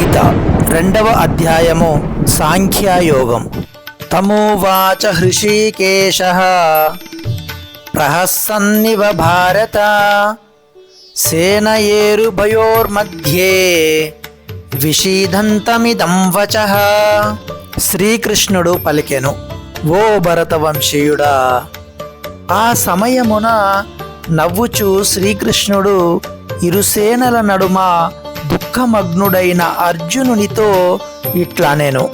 గీత రెండవ అధ్యాయము సాంఖ్యయోగం. తమోవాచ హృషీకేశ. ప్రహసన్నివ భారత. సేనయేరుభయోర్మధ్యే విషీదంతమిదం వచ. శ్రీకృష్ణుడు పలికెను ఓ భరతవంశీయుడా ఆ సమయమున నవ్వుచు శ్రీకృష్ణుడు ఇరుసేనల నడుమ దుఃఖమగ్నుడైన అర్జునునితో ఇట్లా నేను.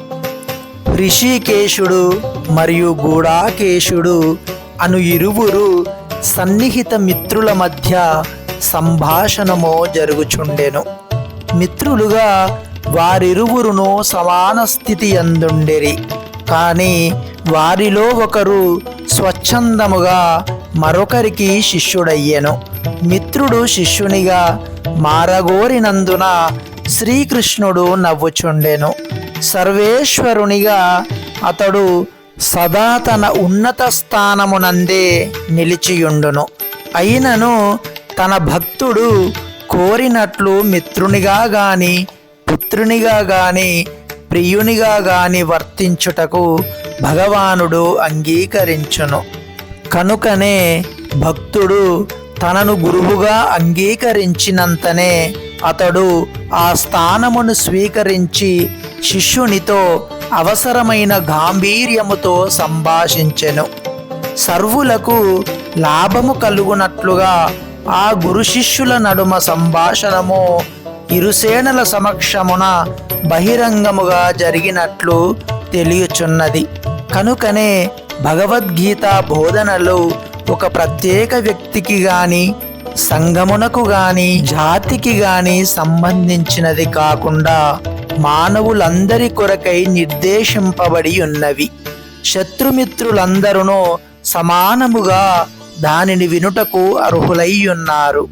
ఋషికేశుడు మరియు గూడాకేశుడు అను ఇరువురు సన్నిహిత మిత్రుల మధ్య సంభాషణమో జరుగుచుండెను. మిత్రులుగా వారిరువురును సమాన స్థితి అందుండెరి కానీ వారిలో ఒకరు స్వచ్ఛందముగా మరొకరికి శిష్యుడయ్యెను. మిత్రుడు శిష్యునిగా మారగోరినందున శ్రీకృష్ణుడు నవ్వుచుండెను. సర్వేశ్వరునిగా అతడు సదా తన ఉన్నత స్థానమునందే నిలిచియుండును. అయినను తన భక్తుడు కోరినట్లు మిత్రునిగా గాని పుత్రునిగా గాని ప్రియునిగా గాని వర్తించుటకు భగవానుడు అంగీకరించును. కనుకనే భక్తుడు తనను గురువుగా అంగీకరించినంతనే అతడు ఆ స్థానమును స్వీకరించి శిష్యునితో అవసరమైన గాంభీర్యముతో సంభాషించెను. సర్వులకు లాభము కలుగునట్లుగా ఆ గురు శిష్యుల నడుమ సంభాషణము ఇరుసేనల సమక్షమున బహిరంగముగా జరిగినట్లు తెలియచున్నది. కనుకనే భగవద్గీత బోధనలు ఒక ప్రత్యేక వ్యక్తికి గాని సంగమునకు గాని జాతికి గాని సంబంధించినది కాకుండా మానవులందరి కొరకై నిర్దేశింపబడి ఉన్నవి. శత్రుమిత్రులందరూ సమానముగా దానిని వినుటకు అర్హులై ఉన్నారు.